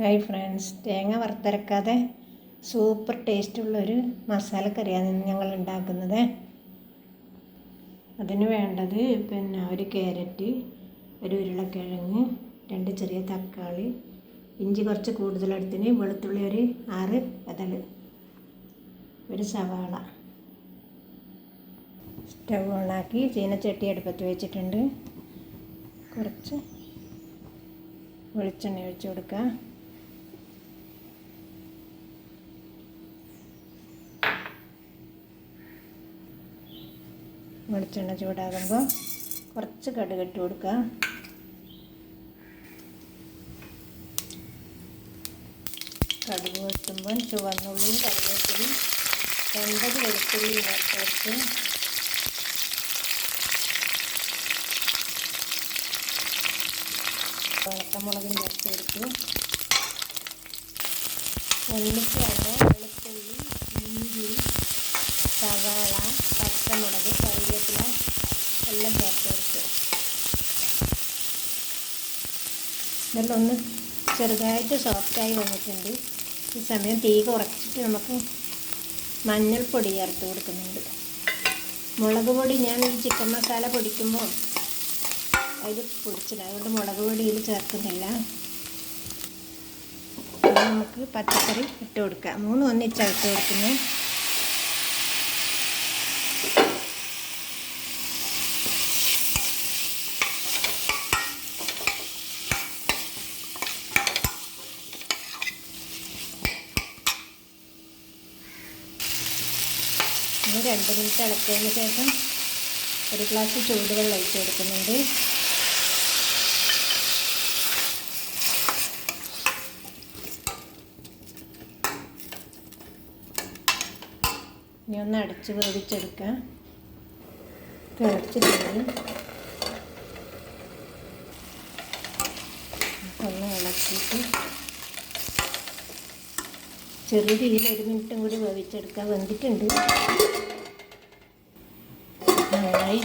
Hi friends തേങ്ങ വറുത്തരക്കാതെ super ടേസ്റ്റുള്ളൊരു മസാലക്കറിയാണ് ഇന്ന് ഞങ്ങൾ ഉണ്ടാക്കുന്നത്. അതിന് വേണ്ടത് പിന്നെ ഒരു ക്യാരറ്റ് ഒരു ഉരുളക്കിഴങ്ങ് രണ്ട് ചെറിയ തക്കാളി ഇഞ്ചി കുറച്ച് കൂടുതലെടുത്തിന് വെളുത്തുള്ളി ഒരു ആറ് കതൾ ഒരു സവാള. സ്റ്റവ് ഓണാക്കി ചീനച്ചട്ടി അടുപ്പത്ത് വെച്ചിട്ടുണ്ട്. കുറച്ച് വെളിച്ചെണ്ണ ഒഴിച്ച് കൊടുക്കുക വെളിച്ചെണ്ണ ചൂടാകുമ്പോൾ കുറച്ച് കടുക് ഇട്ട് കൊടുക്കുക. കടുക് വെട്ടുമ്പോൾ ചുവന്നുള്ളിയും കറിവേപ്പിലയും എൺപത് വെളുത്തുള്ളി ചേർത്ത് ഉണക്കമുളകും ചേർത്ത് കൊടുത്തു ഒന്നിച്ച് തന്നെ വെളുത്തുള്ളി ഇഞ്ചി സവാള എല്ലാം ചേർത്ത് കൊടുക്കുക ഇതെല്ലാം ഒന്ന് ചെറുതായിട്ട് സോഫ്റ്റായി വന്നിട്ടുണ്ട്. ഈ സമയം തീ കുറച്ചിട്ട് നമുക്ക് മഞ്ഞൾപ്പൊടി ചേർത്ത് കൊടുക്കുന്നുണ്ട്. മുളക് പൊടി ഞാൻ ഈ ചിക്കൻ മസാല പൊടിക്കുമ്പോൾ അതിൽ പൊടിച്ചില്ല. അതുകൊണ്ട് മുളക് പൊടി ഇതിൽ ചേർക്കുന്നില്ല നമുക്ക് പച്ചക്കറി ഇട്ട് കൊടുക്കാം. മൂന്ന് ഒന്നിച്ചാണ് ഇട്ട് കൊടുക്കുന്നത്. ഇനി രണ്ട് മിനിറ്റ് ഇളക്കിയതിന് ശേഷം ഒരു ഗ്ലാസ് ചൂടുവെള്ളം ഒഴിച്ച് കൊടുക്കുന്നുണ്ട്. ഇനി ഒന്ന് അടച്ച് വേവിച്ചെടുക്കാം. തിളച്ചിട്ടുണ്ട്. ഒന്ന് ഇളക്കിയിട്ട് ചെറിയ രീതിയിൽ ഒരു മിനിറ്റും കൂടി വേവിച്ചെടുക്കാൻ വെന്തിട്ടുണ്ട്. നന്നായി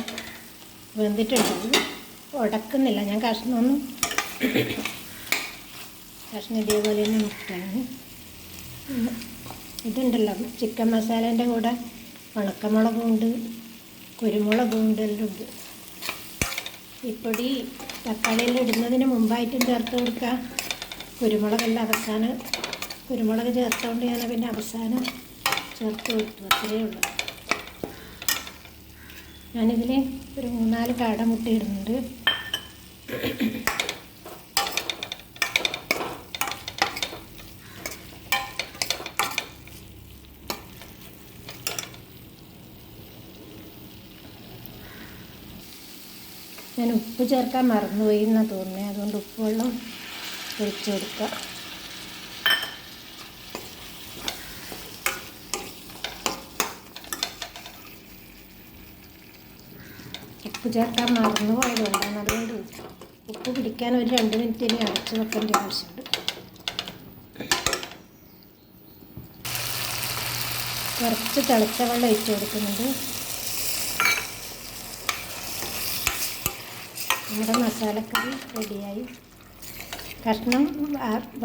വെന്തിട്ടുണ്ട്. ഉടക്കുന്നില്ല. ഞാൻ കഷ്ണമൊന്നും കഷ്ണം ഇതേപോലെ തന്നെ മുട്ടാണ്. ഇതുണ്ടല്ലോ. ചിക്കൻ മസാലേന്റെ കൂടെ ഉണക്കമുളകുണ്ട് കുരുമുളകുണ്ട് എല്ലാം ഉണ്ട്. ഈ തക്കാളിയിൽ ഇടുന്നതിന് മുമ്പായിട്ടും ചേർത്ത് കൊടുക്കുക. കുരുമുളകെല്ലാം അവസാനം കുരുമുളക് ചേർത്തുകൊണ്ട് ഞാൻ പിന്നെ അവസാനം ചേർത്ത് കൊടുത്തു. അത്രയേ ഉള്ളൂ. ഞാനിതിൽ ഒരു മൂന്നാൽ കാട മുട്ടയിടുന്നുണ്ട്. ഞാൻ ഉപ്പ് ചേർക്കാൻ മറന്നുപോയി എന്നാണ് തോന്നുന്നത് അതുകൊണ്ട് ഉപ്പ് വെള്ളം ഒഴിച്ചു കൊടുക്കുക ഉപ്പ് ചേർക്കാൻ മറന്നു പോയതുകൊണ്ടാണ് അതുകൊണ്ട് ഉപ്പ് പിടിക്കാൻ ഒരു രണ്ട് മിനിറ്റ് ഇനി അടച്ചു വെക്കേണ്ട ആവശ്യമുണ്ട്. കുറച്ച് തിളച്ച വെള്ളം ഇട്ട് കൊടുക്കുന്നുണ്ട്. നമ്മുടെ മസാലക്കറി റെഡിയായി. കഷ്ണം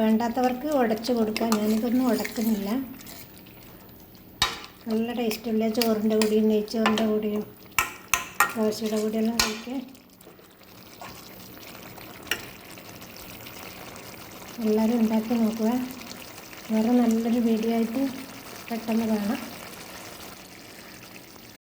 വേണ്ടാത്തവർക്ക് ഉടച്ചു കൊടുക്കാം. ഞാനിതൊന്നും ഉടക്കുന്നില്ല. നല്ല ടേസ്റ്റുള്ള ചോറിന്റെ കൂടിയും നെയ്ച്ചോറിന്റെ കൂടിയും ദോശയുടെ കൂടെയെല്ലാം കഴിക്കാൻ എല്ലാവരും ഉണ്ടാക്കി നോക്കുക. വേറെ നല്ലൊരു വീഡിയോ ആയിട്ട് പെട്ടെന്ന് കാണാം.